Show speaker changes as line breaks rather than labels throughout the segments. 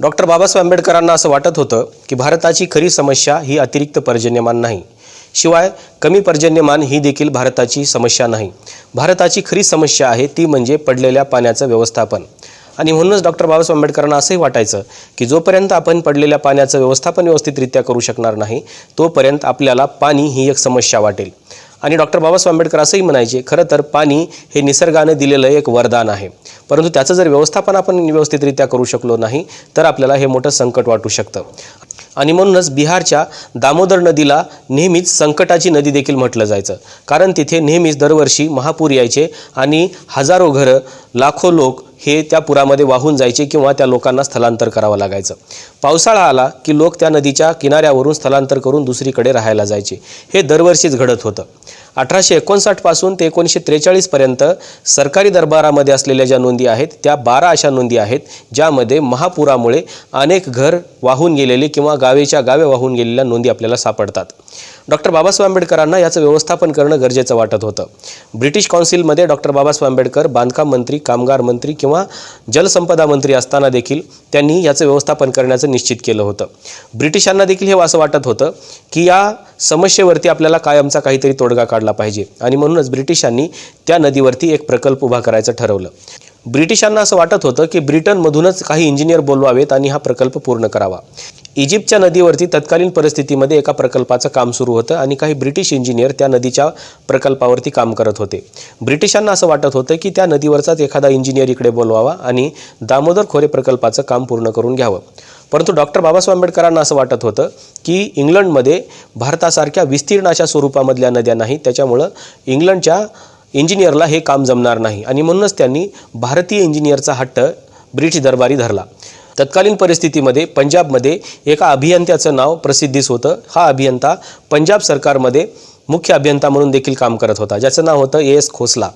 Doctor Babasaheb आंबेडकरांना असं वाटत होतं की भारताची खरी समस्या ही अतिरिक्त पर्जन्यमान नाही. शिवाय कमी पर्जन्यमान ही देखील भारताची समस्या नाही. भारताची खरी समस्या आहे ती म्हणजे पडलेल्या पाण्याचं व्यवस्थापन. आणि म्हणूनच डॉक्टर बाबासाहेब आंबेडकरांना असंही वाटायचं की जोपर्यंत आपण पडलेल्या पाण्याचं व्यवस्थापन व्यवस्थितरित्या करू शकणार नाही तोपर्यंत आपल्याला पाणी ही एक समस्या वाटेल. आणि डॉक्टर बाबासाहेब आंबेडकर असंही म्हणायचे खरं तर पाणी हे निसर्गानं दिलेलं एक वरदान आहे. परंतु त्याचं जर व्यवस्थापन आपण व्यवस्थितरित्या करू शकलो नाही तर आपल्याला हे मोठं संकट वाटू शकतं. आणि म्हणूनच बिहारच्या दामोदर नदीला नेहमीच संकटाची नदी देखील म्हटलं जायचं. कारण तिथे नेहमीच दरवर्षी महापूर यायचे आणि हजारो घरं लाखो लोक हे त्या पुरामध्ये वाहून जायचे किंवा त्या लोकांना स्थलांतर करावं लागायचं. पावसाळा आला की लोक त्या नदीच्या किनाऱ्यावरून स्थलांतर करून दुसरीकडे राहायला जायचे. हे दरवर्षीच घडत होतं. अठराशे एकोणसाठपासून ते एकोणीसशे त्रेचाळीसपर्यंत सरकारी दरबारामध्ये असलेल्या ज्या नोंदी आहेत त्या बारा अशा नोंदी आहेत ज्यामध्ये महापुरामुळे अनेक घर वाहून गेलेले किंवा गावेच्या गावे वाहून गेलेल्या नोंदी आपल्याला सापडतात. डॉक्टर बाबासाहेब आंबेडकरांना याचं व्यवस्थापन करणं गरजेचं वाटत होतं. ब्रिटिश कौन्सिलमध्ये डॉक्टर बाबासाहेब आंबेडकर बांधकाम मंत्री कामगार मंत्री किंवा जलसंपदा मंत्री असताना देखील त्यांनी याचं व्यवस्थापन करण्याचं निश्चित केलं होतं. ब्रिटिशांना देखील हे असं वाटत होतं की या समस्येवरती आपल्याला कायमचा काहीतरी तोडगा काढला पाहिजे. आणि म्हणूनच ब्रिटिशांनी त्या नदीवरती एक प्रकल्प उभा करायचं ठरवलं. ब्रिटिशांना असं वाटत होतं की ब्रिटनमधूनच काही इंजिनियर बोलवावेत आणि हा प्रकल्प पूर्ण करावा. इजिप्तच्या नदीवरती तत्कालीन परिस्थितीमध्ये एका प्रकल्पाचं काम सुरू होतं आणि काही ब्रिटिश इंजिनियर त्या नदीच्या प्रकल्पावरती काम करत होते. ब्रिटिशांना असं वाटत होतं की त्या नदीवरचाच एखादा इंजिनियर इकडे बोलवावा आणि दामोदर खोरे प्रकल्पाचं काम पूर्ण करून घ्यावं. परंतु डॉक्टर बाबासाहेब आंबेडकरांना असं वाटत होतं की इंग्लंडमध्ये भारतासारख्या विस्तीर्ण अशा स्वरूपामधल्या नद्या नाहीत त्याच्यामुळं इंग्लंडच्या इंजिनियरला हे काम जमणार नाही. आणि म्हणूनच त्यांनी भारतीय इंजिनियरचा हट्ट ब्रिटिश दरबारी धरला. तत्कालीन परिस्थितीमध्ये पंजाबमध्ये एका अभियंत्याचं नाव प्रसिद्धीस होतं. हा अभियंता पंजाब सरकारमध्ये मुख्य अभियंता म्हणून देखील काम करत होता ज्याचं नाव होतं A S Khosla.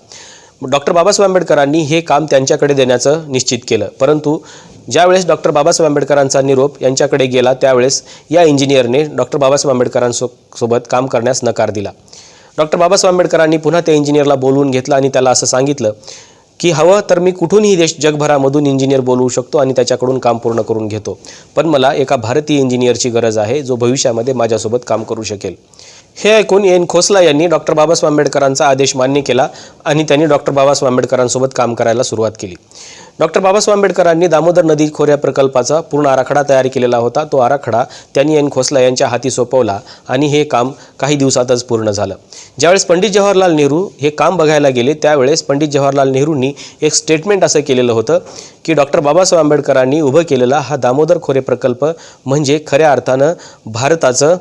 Doctor Babasaheb आंबेडकरांनी हे काम त्यांच्याकडे देण्याचं निश्चित केलं. परंतु ज्यावेळेस डॉक्टर बाबासाहेब आंबेडकरांचा निरोप यांच्याकडे गेला त्यावेळेस या इंजिनियरने डॉक्टर बाबासाहेब आंबेडकरांसो सोबत काम करण्यास नकार दिला. डॉक्टर बाबासाहेब आंबेडकरांनी पुन्हा त्या इंजिनियरला बोलवून घेतलं आणि त्याला असं सांगितलं की हवं तर मी कुठूनही देश जगभरामधून इंजिनियर बोलवू शकतो आणि त्याच्याकडून काम पूर्ण करून घेतो. पण मला एका भारतीय इंजिनियरची गरज आहे जो भविष्यामध्ये माझ्यासोबत काम करू शकेल. हे ऐकून एन खोसला यांनी डॉक्टर बाबासाहेब आंबेडकरांचा आदेश मान्य केला आणि त्यांनी डॉक्टर बाबासाहेब आंबेडकरांसोबत काम करायला सुरुवात केली. डॉक्टर बाबासाहेब आंबेडकरांनी दामोदर नदी खोऱ्या प्रकल्पाचा पूर्ण आराखडा तयार केलेला होता. तो आराखडा त्यांनी एन खोसला यांच्या हाती सोपवला आणि हे काम काही दिवसातच पूर्ण झालं. ज्यावेळेस पंडित जवाहरलाल नेहरू हे काम बघायला गेले त्यावेळेस पंडित जवाहरलाल नेहरूंनी एक स्टेटमेंट असं केलेलं होतं की डॉक्टर बाबासाहेब आंबेडकरांनी उभं केलेला हा दामोदर खोरे प्रकल्प म्हणजे खऱ्या अर्थानं भारताचं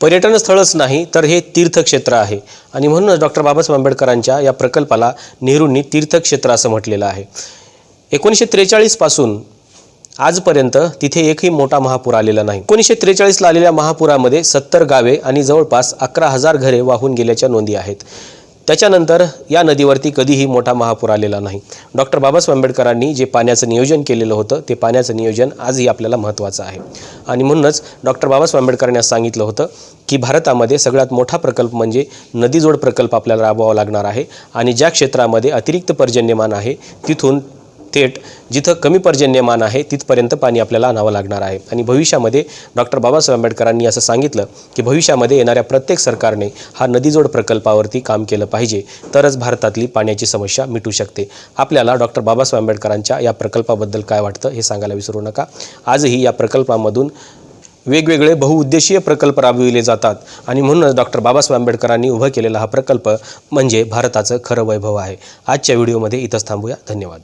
पर्यटन स्थळच नाही तर हे तीर्थक्षेत्र आहे. आणि म्हणूनच डॉक्टर बाबासाहेब आंबेडकरांच्या या प्रकल्पाला नेहरूंनी तीर्थक्षेत्र असं म्हटलेलं आहे. एकोणीसशे त्रेचाळीसपासून आजपर्यंत तिथे एकही मोठा महापूर आलेला नाही. एकोणीसशे त्रेचाळीसला आलेल्या महापुरामध्ये सत्तर गावे आणि जवळपास अकरा हजार घरे वाहून गेल्याच्या नोंदी आहेत. त्याच्यानंतर या नदीवरती कधीही मोठा महापूर आलेला नाही. डॉक्टर बाबासाहेब आंबेडकरांनी जे पाण्याचं नियोजन केलेलं होतं ते पाण्याचं नियोजन आजही आपल्याला महत्त्वाचं आहे. आणि म्हणूनच डॉक्टर बाबासाहेब आंबेडकरांनी सांगितलं होतं की भारतामध्ये सगळ्यात मोठा प्रकल्प म्हणजे नदीजोड प्रकल्प आपल्याला राबवावा लागणार आहे आणि ज्या क्षेत्रामध्ये अतिरिक्त पर्जन्यमान आहे तिथून थेट जिथं कमी पर्जन्यमान आहे तिथपर्यंत पाणी आपल्याला आणावं लागणार आहे. आणि भविष्यामध्ये डॉक्टर बाबासाहेब आंबेडकरांनी असं सांगितलं की भविष्यामध्ये येणाऱ्या प्रत्येक सरकारने हा नदीजोड प्रकल्पावरती काम केलं पाहिजे तरच भारतातली पाण्याची समस्या मिटू शकते. आपल्याला डॉक्टर बाबासाहेब आंबेडकरांच्या या प्रकल्पाबद्दल काय वाटतं हे सांगायला विसरू नका. आजही या प्रकल्पामधून वेगवेगळे बहुउद्देशीय प्रकल्प राबविले जातात आणि म्हणूनच डॉक्टर बाबासाहेब आंबेडकरांनी उभं केलेला हा प्रकल्प म्हणजे भारताचं खरं वैभव आहे. आजच्या व्हिडिओमध्ये इथंच थांबूया. धन्यवाद.